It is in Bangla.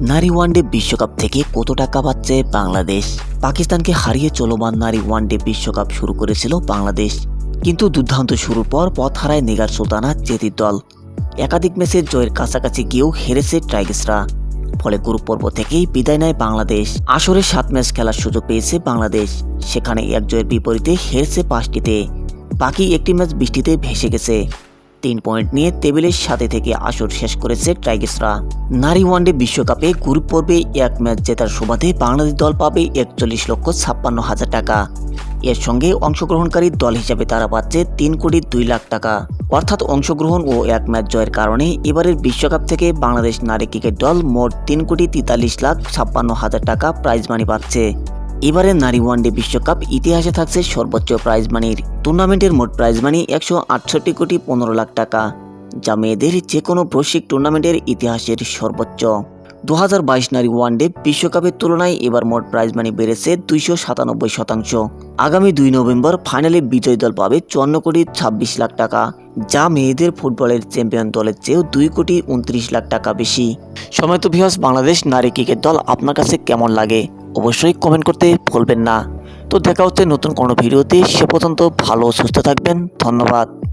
নারী ওয়ানডে বিশ্বকাপ থেকে কত টাকা পাচ্ছে বাংলাদেশ? পাকিস্তানকে হারিয়ে চলমান নারী ওয়ানডে বিশ্বকাপ শুরু করেছিল বাংলাদেশ। কিন্তু দুর্দান্ত শুরুর পর পথ হারায় নিগার সুলতানা জেতির দল। একাধিক ম্যাচে জয়ের কাছাকাছি গিয়েও হেরেছে ট্রাইগেসরা ফলে গ্রুপ পর্ব থেকেই বিদায় নেয় বাংলাদেশ। আসরে সাত ম্যাচ খেলার সুযোগ পেয়েছে বাংলাদেশ। সেখানে এক জয়ের বিপরীতে হেরেছে পাঁচটিতে। বাকি একটি ম্যাচ বৃষ্টিতে ভেসে গেছে। তিন পয়েন্ট নিয়ে টেবিলের সাথে থেকে আসর শেষ করেছে টাইগার্সরা। নারী ওয়ানডে বিশ্বকাপে গ্রুপ পর্বে এক ম্যাচ জেতার সুবাদে বাংলাদেশ দল পাবে একচল্লিশ লক্ষ ছাপ্পান্ন হাজার টাকা। এর সঙ্গে অংশগ্রহণকারী দল হিসাবে তারা পাচ্ছে তিন কোটি দুই লাখ টাকা। অর্থাৎ অংশগ্রহণ ও এক ম্যাচ জয়ের কারণে এবারের বিশ্বকাপ থেকে বাংলাদেশ নারী ক্রিকেট দল মোট তিন কোটি তেতাল্লিশ লাখ ছাপ্পান্ন হাজার টাকা প্রাইজ মানি পাচ্ছে। এবারে নারী ওয়ানডে বিশ্বকাপ ইতিহাসে থাকছে সর্বোচ্চ প্রাইজ মানির টুর্নামেন্টের মোট প্রাইজ মানি একশো আটষট্টি কোটি পনেরো লাখ টাকা, যা মেয়েদের যে কোনো বৈশ্বিক টুর্নামেন্টের ইতিহাসের সর্বোচ্চ। দু হাজার বাইশ নারী ওয়ানডে বিশ্বকাপের তুলনায় এবার মোট প্রাইজ মানি বেড়েছে দুইশো সাতানব্বই শতাংশ। আগামী দুই নভেম্বর ফাইনালে বিজয়ী দল পাবে চুয়ান্ন কোটি ছাব্বিশ লাখ টাকা, যা মেয়েদের ফুটবলের চ্যাম্পিয়ন দলের চেয়েও দুই কোটি উনত্রিশ লাখ টাকা বেশি। সময় তো বাংলাদেশ নারী ক্রিকেট দল, আপনার কাছে কেমন লাগে? অবশ্যই কমেন্ট করতে ভুলবেন না। তো দেখা হচ্ছে নতুন কোনো ভিডিওতে, সে পর্যন্ত ভালো সুস্থ থাকবেন। ধন্যবাদ।